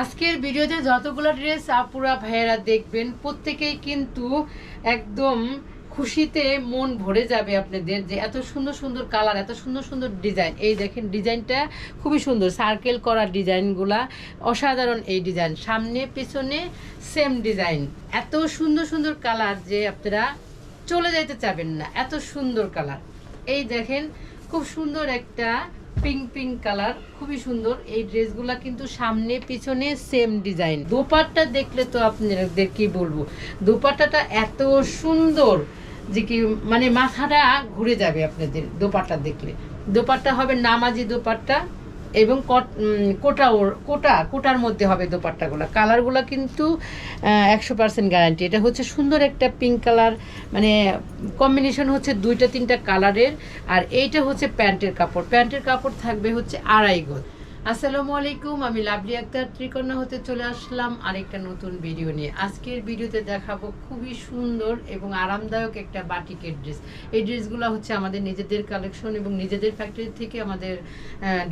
আজকের ভিডিওতে যতগুলো ড্রেস আপুরা ভাইয়েরা দেখবেন, প্রত্যেকেই কিন্তু একদম খুশিতে মন ভরে যাবে আপনাদের যে এত সুন্দর সুন্দর কালার, এত সুন্দর সুন্দর ডিজাইন। এই দেখেন ডিজাইনটা খুবই সুন্দর, সার্কেল করা ডিজাইনগুলা, অসাধারণ এই ডিজাইন। সামনে, পেছনে সেম ডিজাইন। এত সুন্দর সুন্দর কালার যে আপনারা চলে যাইতে চাবেন না, এত সুন্দর কালার। এই দেখেন, খুব সুন্দর একটা পিঙ্ক পিঙ্ক কালার খুবই সুন্দর। এই ড্রেসগুলা কিন্তু সামনে, পিছনে সেম ডিজাইন দোপাট্টা দেখলে তো আপনাদের কি বলব? দোপাট্টাটা এত সুন্দর যে কি মানে মাথাটা ঘুরে যাবে আপনাদের দোপাট্টা দেখলে। দোপাট্টা হবে নামাজি দোপাট্টা। এবং কট- কোটা ওর- কোটা, কোটার মধ্যে হবে দোপাট্টাগুলো। কালারগুলো কিন্তু একশো পার্সেন্ট গ্যারান্টি এটা হচ্ছে সুন্দর একটা পিঙ্ক কালার মানে কম্বিনেশন হচ্ছে দুইটা তিনটা কালারের আর এইটা হচ্ছে প্যান্টের কাপড়। প্যান্টের কাপড় থাকবে হচ্ছে আড়াই গজ আসসালামু আলাইকুম, আমি লাভলি আক্তার ত্রিকন্যা হতে চলে আসলাম আরেকটা নতুন ভিডিও নিয়ে। আজকের ভিডিওতে দেখাবো খুবই সুন্দর এবং আরামদায়ক একটা বাটিকের ড্রেস এই ড্রেসগুলো হচ্ছে আমাদের নিজেদের কালেকশন এবং নিজেদের ফ্যাক্টরি থেকে আমাদের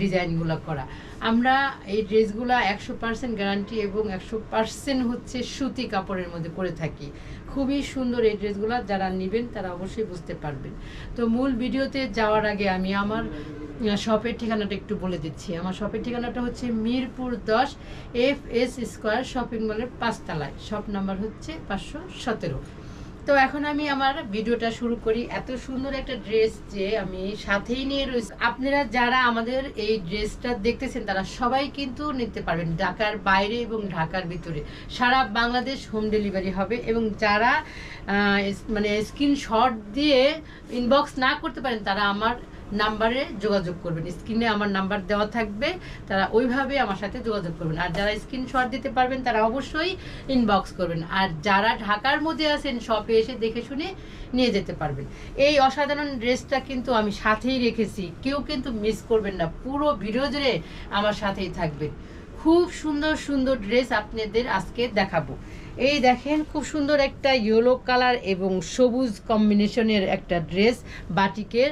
ডিজাইনগুলো করা। আমরা এই ড্রেসগুলো একশো পার্সেন্ট গ্যারান্টি এবং একশো পার্সেন্ট হচ্ছে সুতি কাপড়ের মধ্যে করে থাকি। খুবই সুন্দর এই ড্রেসগুলো যারা নেবেন তারা অবশ্যই বুঝতে পারবেন। তো মূল ভিডিওতে যাওয়ার আগে আমি আমার শপের ঠিকানাটা একটু বলে দিচ্ছি। আমার শপের ঠিকানাটা হচ্ছে মিরপুর দশ এফ এস স্কোয়ার শপিং মলের পাঁচতলায়। শপ নাম্বার হচ্ছে পাঁচশো সতেরো। তো এখন আমি আমার ভিডিওটা শুরু করি। এত সুন্দর একটা ড্রেস যে আমি সাথেই নিয়ে রয়েছি। আপনারা যারা আমাদের এই ড্রেসটা দেখতেছেন, তারা সবাই কিন্তু নিতে পারবেন ঢাকার বাইরে এবং ঢাকার ভিতরে। সারা বাংলাদেশ হোম ডেলিভারি হবে এবং যারা মানে স্ক্রিনশট দিয়ে ইনবক্স না করতে পারেন, তারা আমার নাম্বারে যোগাযোগ করবেন। স্ক্রিনে আমার নাম্বার দেওয়া থাকবে, তারা ওইভাবে আমার সাথে যোগাযোগ করবেন। আর যারা স্ক্রিনশট দিতে পারবেন, তারা অবশ্যই ইনবক্স করবেন। আর যারা ঢাকার মধ্যে আছেন শপে এসে দেখে শুনে নিয়ে যেতে পারবেন। এই অসাধারণ ড্রেসটা কিন্তু আমি সাথেই রেখেছি। কেউ কিন্তু মিস করবেন না। পুরো ভিডিও জুড়ে আমার সাথেই থাকবেন খুব সুন্দর সুন্দর ড্রেস আপনাদের আজকে দেখাবো। এই দেখেন, খুব সুন্দর একটা ইয়েলো কালার এবং সবুজ কম্বিনেশনের একটা ড্রেস বাটিকের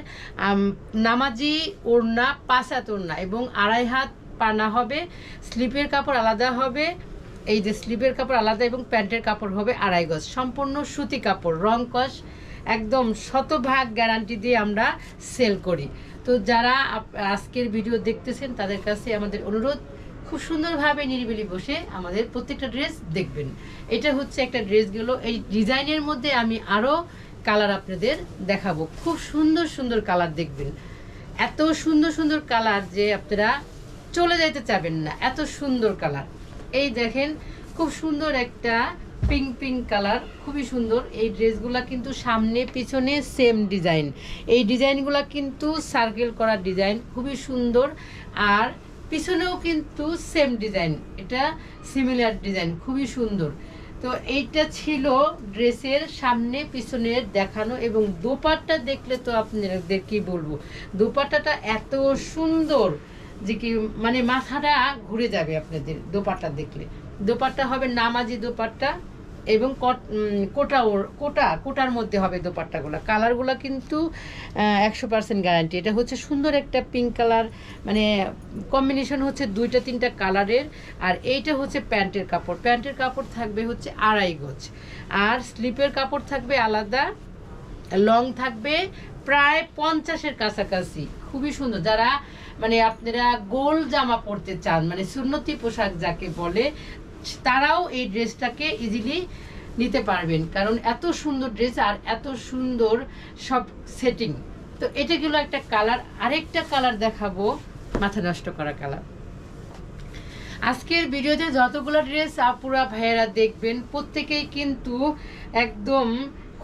নামাজি, ওড়না পাঁচ হাত ওড়না এবং আড়াই হাত পানা হবে, স্লিপের কাপড় আলাদা হবে, এই যে স্লিপের কাপড় আলাদা এবং প্যান্টের কাপড় হবে আড়াই গজ। সম্পূর্ণ সুতি কাপড়, রং কস, একদম শতভাগ গ্যারান্টি দিয়ে আমরা সেল করি। তো যারা আজকের ভিডিও দেখতেছেন, তাদের কাছে আমাদের অনুরোধ খুব সুন্দরভাবে নিরিবিলি বসে আমাদের প্রত্যেকটা ড্রেস দেখবেন। এটা হচ্ছে একটা ড্রেসগুলো এই ডিজাইনের মধ্যে আমি আরও কালার আপনাদের দেখাবো। খুব সুন্দর সুন্দর কালার দেখবেন। এত সুন্দর সুন্দর কালার যে আপনারা চলে যাইতে চাবেন না। এত সুন্দর কালার এই দেখেন, খুব সুন্দর একটা পিঙ্ক পিঙ্ক কালার খুবই সুন্দর। এই ড্রেসগুলা কিন্তু সামনে, পিছনে সেম ডিজাইন এই ডিজাইনগুলা কিন্তু সার্কেল করা ডিজাইন খুবই সুন্দর। আর পিছনেও কিন্তু সেম ডিজাইন এটা সিমিলার ডিজাইন খুবই সুন্দর। তো এইটা ছিল ড্রেসের সামনে পিছনের দেখানো এবং দোপাট্টা দেখলে তো আপনাদের কি বলব? দোপাট্টাটা এত সুন্দর যে কি মানে মাথাটা ঘুরে যাবে আপনাদের দোপাট্টা দেখলে। দোপাট্টা হবে নামাজি দোপাট্টা। এবং কট- কোটা ওর- কোটা, কোটার মধ্যে হবে দোপাট্টাগুলো। কালারগুলো কিন্তু একশো পার্সেন্ট গ্যারান্টি। এটা হচ্ছে সুন্দর একটা পিঙ্ক কালার মানে কম্বিনেশন হচ্ছে দুইটা তিনটা কালারের, আর এইটা হচ্ছে প্যান্টের কাপড়। প্যান্টের কাপড় থাকবে হচ্ছে আড়াই গজ। আর স্লিপের কাপড় থাকবে আলাদা, লং থাকবে প্রায় পঞ্চাশের কাছাকাছি। খুবই সুন্দর। যারা মানে আপনারা গোল জামা পরতে চান মানে সুন্নতি পোশাক যাকে বলে তারাও এই ড্রেসটাকে ইজিলি নিতে পারবেন। কারণ এত সুন্দর ড্রেস আর এত সুন্দর সব সেটিং তো এটা গেলো একটা কালার আরেকটা কালার দেখাবো। মাথা নষ্ট করা কালার আজকের ভিডিওতে যতগুলো ড্রেস আপুরা ভাইয়েরা দেখবেন, প্রত্যেকেই কিন্তু একদম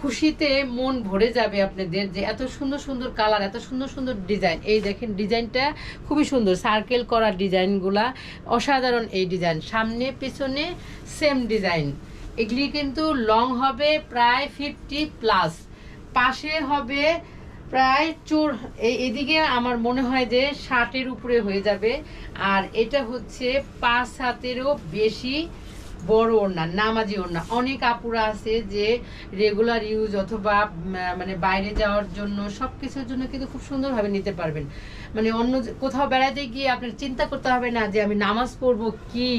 খুশিতে মন ভরে যাবে আপনাদের যে এত সুন্দর সুন্দর কালার এত সুন্দর সুন্দর ডিজাইন এই দেখেন ডিজাইনটা খুবই সুন্দর। সার্কেল করা ডিজাইনগুলা অসাধারণ এই ডিজাইন সামনে, পেছনে সেম ডিজাইন এগুলি কিন্তু লং হবে প্রায় ফিফটি প্লাস পাশে হবে প্রায় চোর এদিকে আমার মনে হয় যে ষাটের উপরে হয়ে যাবে। আর এটা হচ্ছে পাঁচ হাতেরও বেশি বড় ওড়না, নামাজি ওড়না। অনেক আপুরা আছে যে রেগুলার ইউজ অথবা মানে বাইরে যাওয়ার জন্য সব কিছুর জন্য কিন্তু খুব সুন্দরভাবে নিতে পারবেন। মানে অন্য কোথাও বেড়াতে গিয়ে আপনার চিন্তা করতে হবে না যে আমি নামাজ পড়ব কি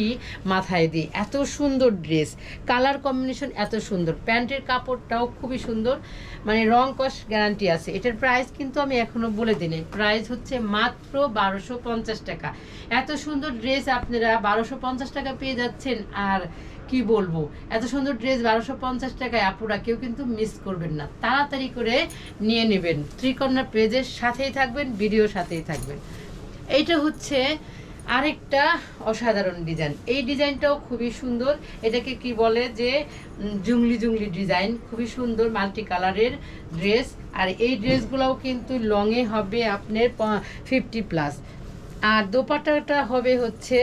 মাথায় দিই এত সুন্দর ড্রেস কালার কম্বিনেশন এত সুন্দর। প্যান্টের কাপড়টাও খুবই সুন্দর। মানে রং কস গ্যারান্টি আছে। এটার প্রাইস কিন্তু আমি এখনও বলে দিই প্রাইস হচ্ছে মাত্র বারোশো পঞ্চাশ টাকা। এত সুন্দর ড্রেস আপনারা বারোশো পঞ্চাশ টাকা পেয়ে যাচ্ছেন। আর কি বলব? এত সুন্দর ড্রেস বারোশো পঞ্চাশ টাকায়, আপুরা কেউ কিন্তু মিস করবেন না। তাড়াতাড়ি করে নিয়ে নেবেন। ত্রিকন্যা পেজের সাথেই থাকবেন, ভিডিওর সাথেই থাকবেন। এইটা হচ্ছে আরেকটা অসাধারণ ডিজাইন এই ডিজাইনটাও খুবই সুন্দর। এটাকে কি বলে যে জুংলি জুংলি ডিজাইন খুবই সুন্দর মাল্টি কালারের ড্রেস আর এই ড্রেসগুলোও কিন্তু লংয়ে হবে আপনার ফিফটি প্লাস আর দোপাট্টাটা হবে হচ্ছে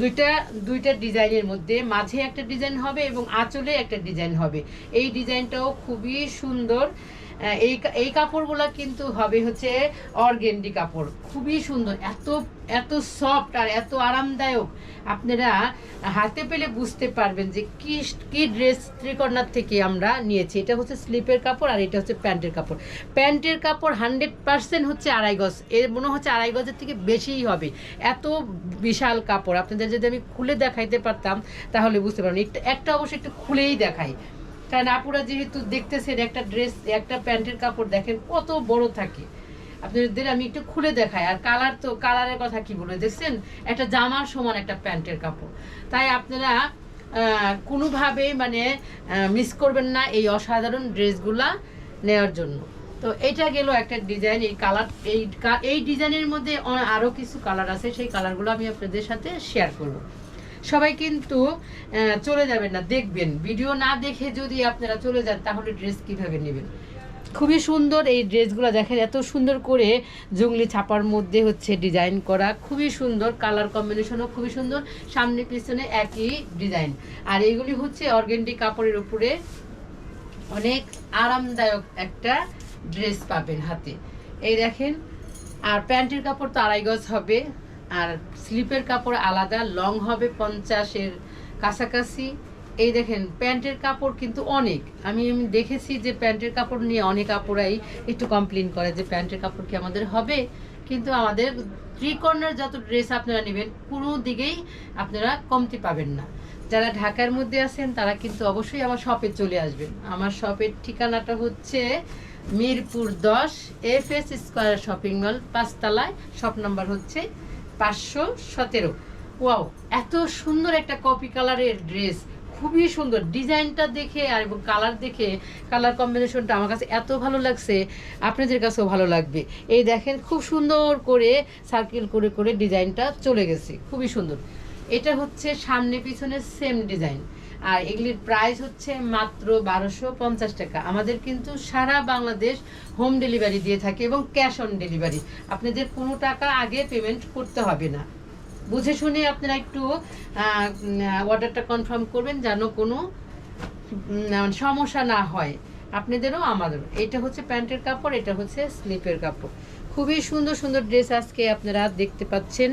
দুইটা দুইটা ডিজাইনের মধ্যে মাঝে একটা ডিজাইন হবে এবং আঁচলে একটা ডিজাইন হবে। এই ডিজাইনটাও খুবই সুন্দর। এই এই কাপড়গুলো কিন্তু হবে হচ্ছে অর্গেন্ডি কাপড়। খুবই সুন্দর, এত এত সফট আর এত আরামদায়ক। আপনারা হাতে পেলে বুঝতে পারবেন যে কি কি ড্রেস ত্রিকর্ণার থেকে আমরা নিয়েছি। এটা হচ্ছে স্লিপের কাপড় আর এটা হচ্ছে প্যান্টের কাপড়। প্যান্টের কাপড় হান্ড্রেড পার্সেন্ট হচ্ছে আড়াই গজ। এর মনে হচ্ছে আড়াই গজের থেকে বেশিই হবে। এত বিশাল কাপড়। আপনাদের যদি আমি খুলে দেখাইতে পারতাম, তাহলে বুঝতে পারবেন একটা অবশ্যই একটু খুলেই দেখাই। কারণ আপুরা যেহেতু দেখতেছেন একটা ড্রেস একটা প্যান্টের কাপড় দেখেন কত বড় থাকে। আপনাদের আমি একটু খুলে দেখাই আর কালার তো কালারের কথা কি বলে দেখছেন? একটা জামার সমান একটা প্যান্টের কাপড়। তাই আপনারা আহ, কোনোভাবেই মানে মিস করবেন না এই অসাধারণ ড্রেসগুলা নেওয়ার জন্য। তো এটা গেল একটা ডিজাইন এই কালার এই এই ডিজাইনের মধ্যে আরও কিছু কালার আছে সেই কালারগুলো আমি আপনাদের সাথে শেয়ার করব। সবাই কিন্তু চলে যাবেন না, দেখবেন। ভিডিও না দেখে যদি আপনারা চলে যান, তাহলে ড্রেস কীভাবে নেবেন? খুবই সুন্দর এই ড্রেসগুলো দেখেন, এত সুন্দর করে জঙ্গলি ছাপার মধ্যে হচ্ছে ডিজাইন করা, খুবই সুন্দর, কালার কম্বিনেশনও খুবই সুন্দর, সামনে পিছনে একই ডিজাইন। আর এইগুলি হচ্ছে অর্গেন্ডি কাপড়ের উপরে অনেক আরামদায়ক একটা ড্রেস পাবেন হাতে। এই দেখেন, আর প্যান্টের কাপড় তো আড়াই গজ হবে। আর স্লিপের কাপড় আলাদা, লং হবে পঞ্চাশের কাছাকাছি। এই দেখেন, প্যান্টের কাপড় কিন্তু অনেক। আমি আমি দেখেছি যে প্যান্টের কাপড় নিয়ে অনেক কাপড়াই একটু কমপ্লেন করে যে প্যান্টের কাপড় কি আমাদের হবে? কিন্তু আমাদের থ্রি কর্নার যত ড্রেস আপনারা নেবেন, কোনো দিকেই আপনারা কমতি পাবেন না। যারা ঢাকার মধ্যে আছেন, তারা কিন্তু অবশ্যই আমার শপে চলে আসবেন। আমার শপের ঠিকানাটা হচ্ছে মিরপুর দশ F S square shopping mall পাঁচতলায়। Shop number হচ্ছে পাঁচশো সতেরো। ওয়াও, এত সুন্দর একটা কপি কালারের ড্রেস। খুবই সুন্দর। ডিজাইনটা দেখে আর এবং কালার দেখে, কালার কম্বিনেশনটা আমার কাছে এত ভালো লাগছে, আপনাদের কাছেও ভালো লাগবে। এই দেখেন, খুব সুন্দর করে সার্কেল করে করে ডিজাইনটা চলে গেছে। খুবই সুন্দর। এটা হচ্ছে সামনে পিছনে সেম ডিজাইন আর এগুলির প্রাইস হচ্ছে মাত্র বারোশো পঞ্চাশ টাকা। আমাদের কিন্তু সারা বাংলাদেশ হোম ডেলিভারি দিয়ে থাকে এবং ক্যাশ অন ডেলিভারি আপনাদের কোনো টাকা আগে পেমেন্ট করতে হবে না। বুঝে শুনে আপনারা একটু অর্ডারটা কনফার্ম করবেন যেন কোনো সমস্যা না হয়। আপনাদেরও, আমাদেরও। এটা হচ্ছে প্যান্টের কাপড়, এটা হচ্ছে স্লিপের কাপড়। খুবই সুন্দর সুন্দর ড্রেস আজকে আপনারা দেখতে পাচ্ছেন।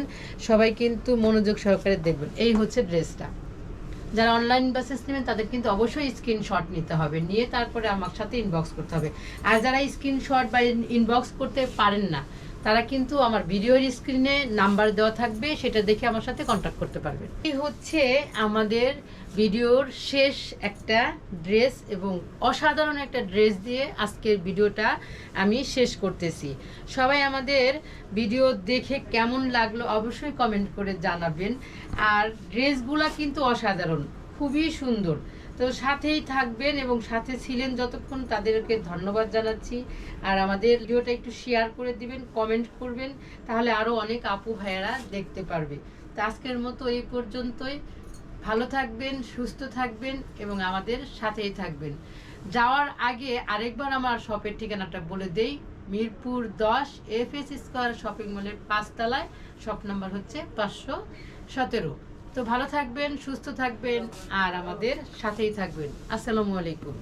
সবাই কিন্তু মনোযোগ সহকারে দেখবেন। এই হচ্ছে ড্রেসটা যারা অনলাইন বাসেস নেবেন, তাদের কিন্তু অবশ্যই স্ক্রিনশট নিতে হবে। নিয়ে তারপরে আমার সাথে ইনবক্স করতে হবে। আর যারা স্ক্রিনশট বা ইনবক্স করতে পারেন না তারা কিন্তু আমার ভিডিওর স্ক্রিনে নাম্বার দেওয়া থাকবে, সেটা দেখে আমার সাথে কন্ট্যাক্ট করতে পারবেন এই হচ্ছে আমাদের ভিডিওর শেষ একটা ড্রেস এবং অসাধারণ একটা ড্রেস দিয়ে আজকের ভিডিওটা আমি শেষ করতেছি। সবাই আমাদের ভিডিও দেখে কেমন লাগল অবশ্যই কমেন্ট করে জানাবেন। আর ড্রেসগুলা কিন্তু অসাধারণ, খুবই সুন্দর। তো সাথেই থাকবেন এবং সাথে ছিলেন যতক্ষণ তাদেরকে ধন্যবাদ জানাচ্ছি। আর আমাদের ভিডিওটা একটু শেয়ার করে দিবেন কমেন্ট করবেন, তাহলে আরও অনেক আপু ভাইয়েরা দেখতে পারবে। তো আজকের মতো এই পর্যন্তই। ভালো থাকবেন, সুস্থ থাকবেন এবং আমাদের সাথেই থাকবেন। যাওয়ার আগে আরেকবার আমার শপের ঠিকানাটা বলে দেই। মিরপুর দশ এফ এস স্কোয়ার শপিং মলের পাঁচতলায়। শপ নাম্বার হচ্ছে পাঁচশো সতেরো। তো ভালো থাকবেন সুস্থ থাকবেন আর আমাদের সাথেই থাকবেন। আসসালামু আলাইকুম।